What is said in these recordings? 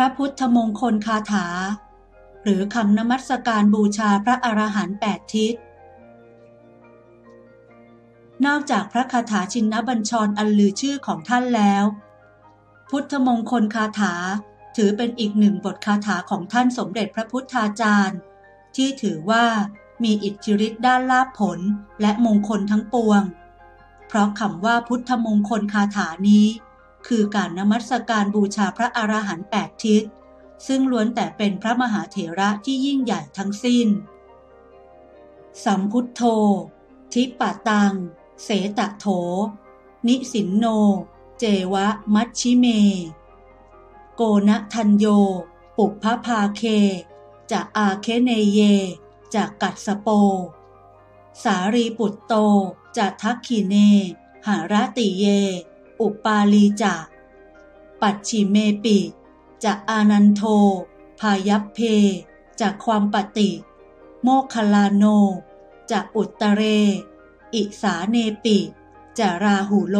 พระพุทธมงคลคาถา หรือคำนมัสการบูชาพระอรหันต์แปดทิศ นอกจากพระคาถาชินนบัญชรอันลือชื่อของท่านแล้ว พุทธมงคลคาถาถือเป็นอีกหนึ่งบทคาถาของท่านสมเด็จพระพุทธาจารย์ ที่ถือว่ามีอิทธิฤทธิ์ด้านลาภผลและมงคลทั้งปวง เพราะคำว่าพุทธมงคลคาถานี้ คือการนมัสการบูชาพระอรหันต์แปดทิศ ซึ่งล้วนแต่เป็นพระมหาเถระที่ยิ่งใหญ่ทั้งสิ้น สัมพุทโธ ทิปะตัง เสตะโถ นิสินโน เจวะมัชชิเม โกณทันโย ปุพพพาเค จะอาเคเนเยจากกัดสโป สารีปุตโตจะทักขีเน หารติเย อุปาลีจะ ปัจฉิเมปิจะอานันโท พายัพเพจากความปฏิ โมคลาโนจะอุตเร อิสาเนปิจะราหูโล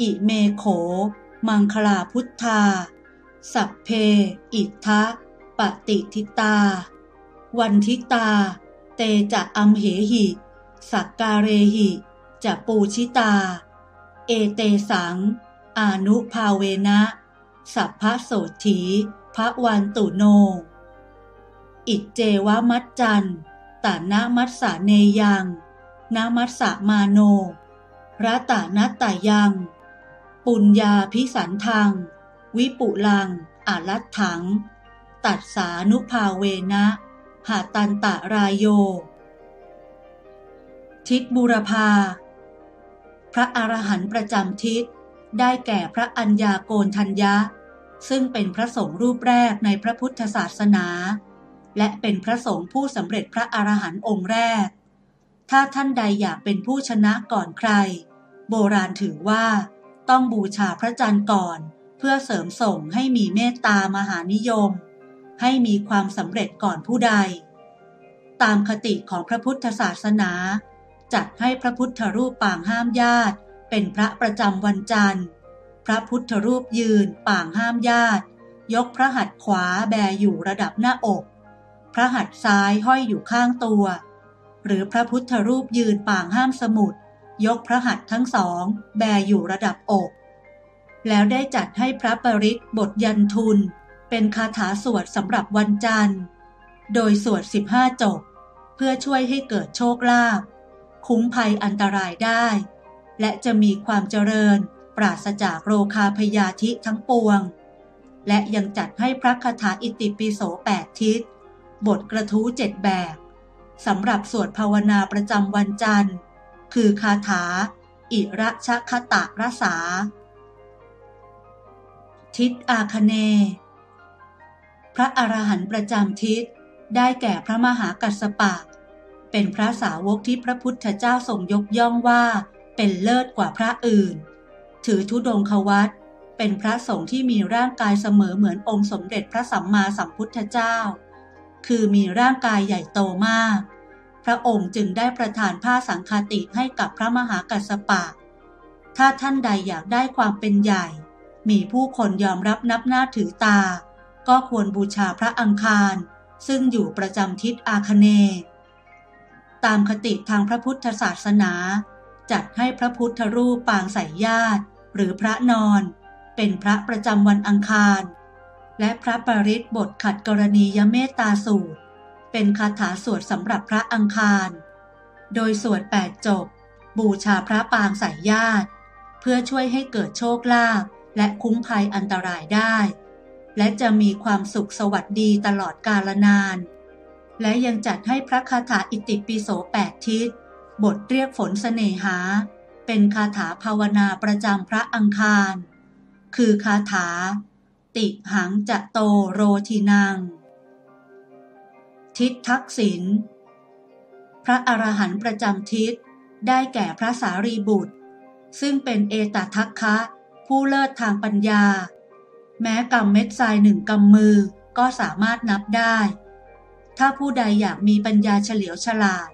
อิเมโข มังคลาพุทธา สัพเพ อิทะปฏิทิตา วันทิตา เตจะอัมเหหิ สักการเรหิจะปูชิตา เอเตสัง อานุภาเวนะ สัพพะโสถีพระวันตุโน อิเจวะมัจจันตานามัสสะเนยังนามัสสะมาโนรัตานัตตายัง ปุญญาพิสันทัง วิปุลัง อารัตถัง ตัดสานุภาเวนะหาตันตะรายโย ทิศบูรพา พระอรหันต์ประจำทิศ ได้แก่พระอัญญาโกนทัญญะ ซึ่งเป็นพระสงฆ์รูปแรกในพระพุทธศาสนา และเป็นพระสงฆ์ผู้สำเร็จพระอรหันต์องค์แรก ถ้าท่านใดอยากเป็นผู้ชนะก่อนใคร โบราณถือว่า ต้องบูชาพระจันทร์ก่อน เพื่อเสริมส่งให้มีเมตตามหานิยม ให้มีความสำเร็จก่อนผู้ใด ตามคติของพระพุทธศาสนา จัดให้พระพุทธรูปปางห้ามญาติ เป็นพระประจำวันจันทร์ พระพุทธรูปยืนปางห้ามญาติ ยกพระหัตถ์ขวาแบอยู่ระดับหน้าอก พระหัตถ์ซ้ายห้อยอยู่ข้างตัว หรือพระพุทธรูปยืนปางห้ามสมุดยกพระหัตถ์ทั้งสอง แบอยู่ระดับอก แล้วได้จัดให้พระปริศบทยันทุน เป็นคาถาสวดสำหรับวันจันทร์ โดยสวด 15 จบ เพื่อช่วยให้เกิดโชคลาภ คุ้มภัยอันตรายได้ และจะมีความเจริญปราศจากโรคาพยาธิทั้งปวง และยังจัดให้พระคาถาอิติปิโสแปดทิศ บทกระทู้เจ็ดแบบสำหรับสวดภาวนาประจำวันจันทร์ คือคาถา อิระชะคตะรสา ทิศอาคเน พระอรหันต์ประจำทิศได้แก่พระมหากัสสปะ เป็นพระสาวกที่พระพุทธเจ้าทรงยกย่องว่า เป็นเลิศกว่าพระอื่น ถือธุดงควัตเป็นพระสงฆ์ที่มีร่างกายเสมอเหมือนองค์สมเด็จพระสัมมาสัมพุทธเจ้า คือมีร่างกายใหญ่โตมาก พระองค์จึงได้ประทานผ้าสังฆาติให้กับพระมหากัสสปะ ถ้าท่านใดอยากได้ความเป็นใหญ่ มีผู้คนยอมรับนับหน้าถือตา ก็ควรบูชาพระอังคาร ซึ่งอยู่ประจำทิศอาคเน ตามคติทางพระพุทธศาสนา จัดให้พระพุทธรูปปางใส่ญาติ หรือพระนอน เป็นพระประจำวันอังคาร และพระปริศบทขัดกรณียเมตตาสูตร เป็นคาถาสวดสำหรับพระอังคาร โดยสวดแปดจบ บูชาพระปางใส่ญาติ เพื่อช่วยให้เกิดโชคลาภและคุ้มภัยอันตรายได้ และจะมีความสุขสวัสดีตลอดกาลนาน และยังจัดให้พระคาถาอิติปิโสแปดทิศ บทเรียกฝนเสน่หา เป็นคาถาภาวนาประจำพระอังคาร คือคาถา ติหังจะโตโรทินัง ทิศทักษิณพระอรหันต์ประจำทิศ ได้แก่พระสารีบุตร ซึ่งเป็นเอตทัคคะ ผู้เลิศทางปัญญา แม้กำเม็ดทรายหนึ่งกำมือก็สามารถนับได้ ถ้าผู้ใดอยากมีปัญญาเฉลียวฉลาด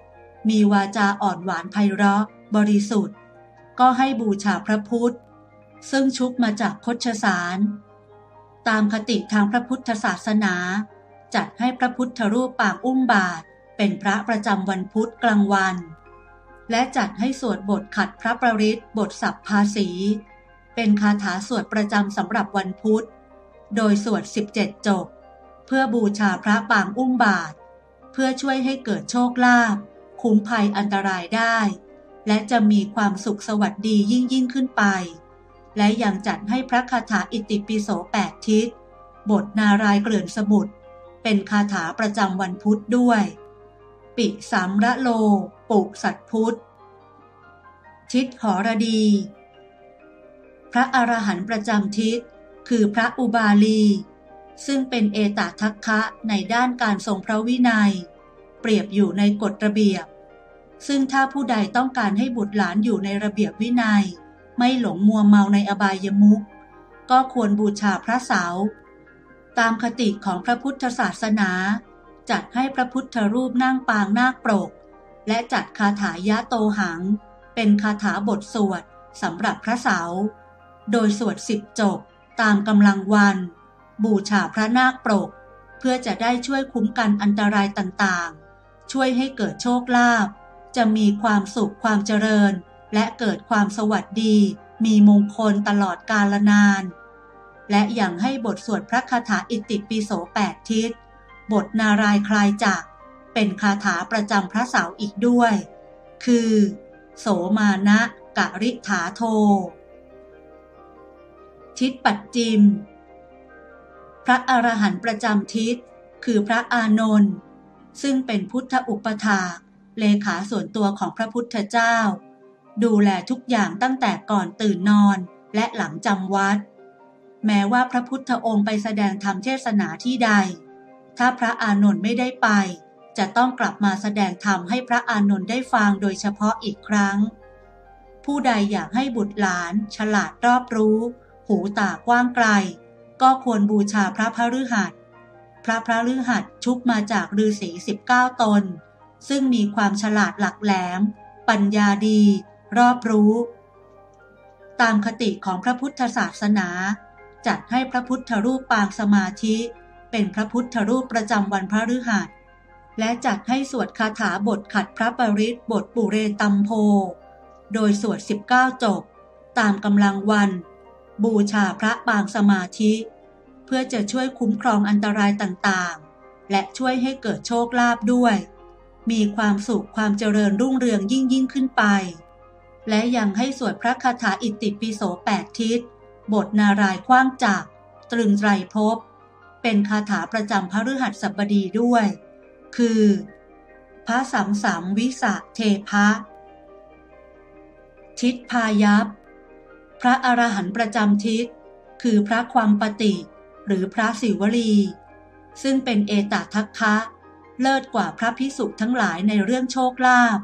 มีวาจาอ่อนหวานไพเราะ บริสุทธิ์ ก็ให้บูชาพระพุทธ ซึ่งชุบมาจากคชสาร ตามคติทางพระพุทธศาสนา จัดให้พระพุทธรูปปางอุ้มบาท เป็นพระประจำวันพุธกลางวัน และจัดให้สวดบทขัดพระประริตบทสับภาษี เป็นคาถาสวดประจำสำหรับวันพุธ โดยสวด 17 จบ พื่อบูชาพระปางอุ้มบาท เพื่อช่วยให้เกิดโชคลาภคุ้มภัยอันตรายได้ และจะมีความสุขสวัสดียิ่งยิ่งขึ้นไป และยังจัดให้พระคาถาอิติปิโสแปดทิศ บทนารายเกลื่อนสมุทรเป็นคาถาประจำวันพุธด้วย ปิสามระโล ปุสัตพุทธทิศหอรดี พระอรหันต์ประจำทิศ คือพระอุบาลี ซึ่งเป็นเอตทัคคะในด้านการทรงพระวินัย เปรียบอยู่ในกฎระเบียบ ซึ่งถ้าผู้ใดต้องการให้บุตรหลานอยู่ในระเบียบวินัย ไม่หลงมัวเมาในอบายมุขก็ควรบูชาพระเสา ตามคติของพระพุทธศาสนา จัดให้พระพุทธรูปนั่งปางนาคปรก และจัดคาถายะโตหัง เป็นคาถาบทสวดสำหรับพระเสา โดยสวดสิบจบตามกำลังวัน บูชาพระนาคปรก เพื่อจะได้ช่วยคุ้มกันอันตรายต่างๆ ช่วยให้เกิดโชคลาภจะมีความสุขความเจริญ และเกิดความสวัสดี มีมงคลตลอดกาลนาน และยังให้บทสวดพระคาถาอิติปิโสแปดทิศ บทนารายคลายจักเป็นคาถาประจำพระเสาอีกด้วย คือ โสมานะกะริถาโท ทิศปัจจิม พระอรหันต์ประจำทิศ คือพระอานนท์ซึ่งเป็นพุทธอุปถาเลขาส่วนตัวของพระพุทธเจ้า ดูแลทุกอย่างตั้งแต่ก่อนตื่นนอนและหลังจำวัด แม้ว่าพระพุทธองค์ไปแสดงธรรมเทศนาที่ใด ถ้าพระอานนท์ไม่ได้ไป จะต้องกลับมาแสดงธรรมให้พระอานนท์ได้ฟังโดยเฉพาะอีกครั้ง ผู้ใดอยากให้บุตรหลาน ฉลาดรอบรู้ หูตากว้างไกล ก็ควรบูชาพระพฤหัส พระพระฤหัสชุบมาจากฤาษีสิบเก้าตน ซึ่งมีความฉลาดหลักแหลม ปัญญาดี รอบรู้ ตามคติของพระพุทธศาสนา จัดให้พระพุทธรูปปางสมาธิ เป็นพระพุทธรูปประจำวันพระฤหัส และจัดให้สวดคาถาบทขัดพระปริตบทปุเรตัมโพ โดยสวด 19 จบ ตามกำลังวันบูชาพระปางสมาธิ พื่อจะช่วยคุ้มครองอันตรายต่างๆ และช่วยให้เกิดโชคลาภด้วย มีความสุขความเจริญรุ่งเรืองยิ่งยิ่งขึ้นไป และยังให้สวดพระคาถาอิติปิโสแปดทิศ บทนารายคว้างจักตรึงไตรภพ เป็นคาถาประจำพระฤหัสบดีด้วย คือ พระสัมสัมวิสะเทพะ ทิศพายัพพระอรหันต์ประจำทิศ คือพระความปฏิ หรือพระศิวลี ซึ่งเป็นเอตทัคคะ เลิศกว่าพระพิสุทั้งหลายในเรื่องโชคลาภ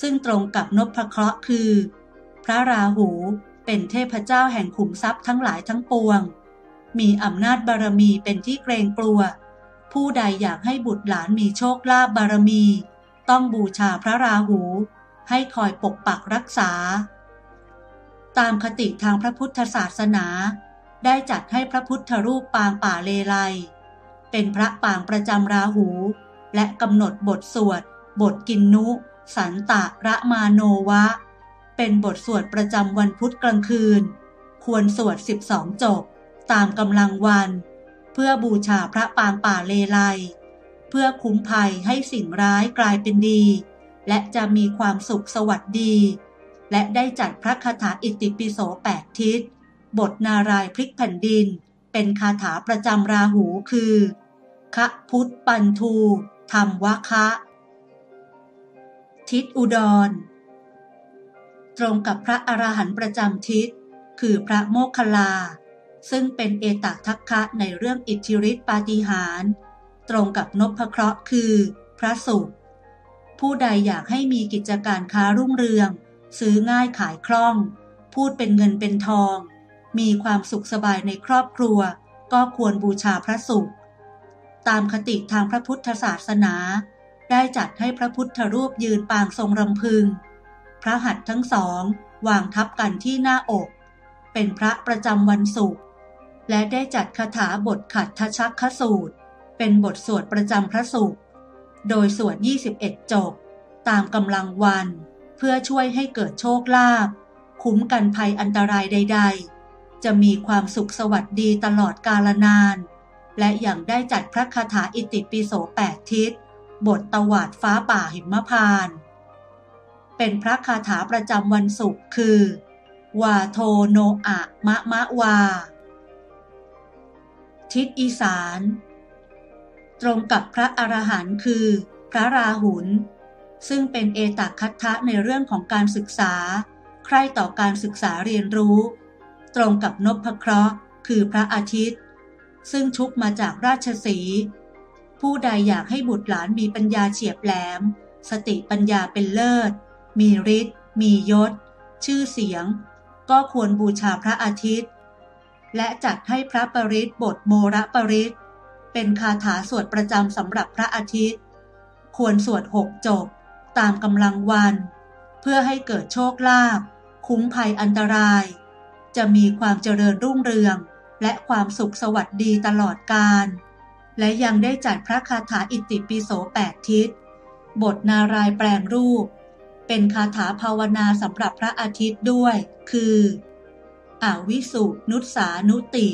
ซึ่งตรงกับนพเคราะห์คือ พระราหูเป็นเทพเจ้าแห่งขุมทรัพย์ทั้งหลายทั้งปวง มีอำนาจบารมีเป็นที่เกรงกลัว ผู้ใดอยากให้บุตรหลานมีโชคลาภบารมี ต้องบูชาพระราหู ให้คอยปกปักรักษา ตามคติทางพระพุทธศาสนา ได้จัดให้พระพุทธรูปปางป่าเลไลเป็นพระปางประจำราหู และกำหนดบทสวด บทกินนุ สันตะระมาโนวะ เป็นบทสวดประจำวันพุธกลางคืน ควรสวด 12 จบ ตามกำลังวัน เพื่อบูชาพระปางป่าเลไลเพื่อคุ้มภัยให้สิ่งร้ายกลายเป็นดี และจะมีความสุขสวัสดี และได้จัดพระคาถาอิติปิโสแปดทิศ บทนารายพลิกแผ่นดิน เป็นคาถาประจำราหูคือคะพุทธปันทูธรรมวะคะ ทิศอุดร ตรงกับพระอรหันต์ประจำทิศ คือพระโมคคัลลา ซึ่งเป็นเอตทัคคะในเรื่องอิทธิฤทธิปาฏิหาริย์ตรงกับนพเคราะห์คือ พระศุกร์ผู้ใดอยากให้มีกิจการค้ารุ่งเรือง ซื้อง่ายขายคล่อง พูดเป็นเงินเป็นทอง มีความสุขสบายในครอบครัว ก็ควรบูชาพระศุกร์ตามคติทางพระพุทธศาสนา ได้จัดให้พระพุทธรูปยืนปางทรงรำพึง พระหัตถ์ทั้งสองวางทับกันที่หน้าอก เป็นพระประจำวันศุกร์และได้จัดคาถาบทขัดทชักขสูตร เป็นบทสวดประจำพระสุข โดยสวด 21 จบ ตามกำลังวัน เพื่อช่วยให้เกิดโชคลาภคุ้มกันภัยอันตรายใด ๆ จะมีความสุขสวัสดีตลอดกาลนาน และอย่างได้จัดพระคาถาอิติปิโสแปดทิศ บทตวาดฟ้าป่าหิมพาน เป็นพระคาถาประจำวันศุกร์คือ วาโทโนอะมะมะวา ทิศอีสาน ตรงกับพระอรหันต์คือ พระราหุลซึ่งเป็นเอตัคัตทะในเรื่องของการศึกษา ใคร่ต่อการศึกษาเรียนรู้ ตรงกับนพเคราะห์ คือพระอาทิตย์ ซึ่งชุกมาจากราชสี ผู้ใดอยากให้บุตรหลานมีปัญญาเฉียบแหลม สติปัญญาเป็นเลิศ มีฤทธิ์มียศ ชื่อเสียง ก็ควรบูชาพระอาทิตย์ และจัดให้พระปริตบทโมระปริตเป็นคาถาสวดประจำสำหรับพระอาทิตย์ ควรสวดหกจบ ตามกำลังวัน เพื่อให้เกิดโชคลาภคุ้มภัยอันตราย จะมีความเจริญรุ่งเรือง และความสุขสวัสดีตลอดกาลและยังได้จัดพระคาถาอิติปิโสแปดทิศ บทนารายแปลงรูป เป็นคาถาภาวนาสำหรับพระอาทิตย์ด้วย คือ อวิสุนุสานุติ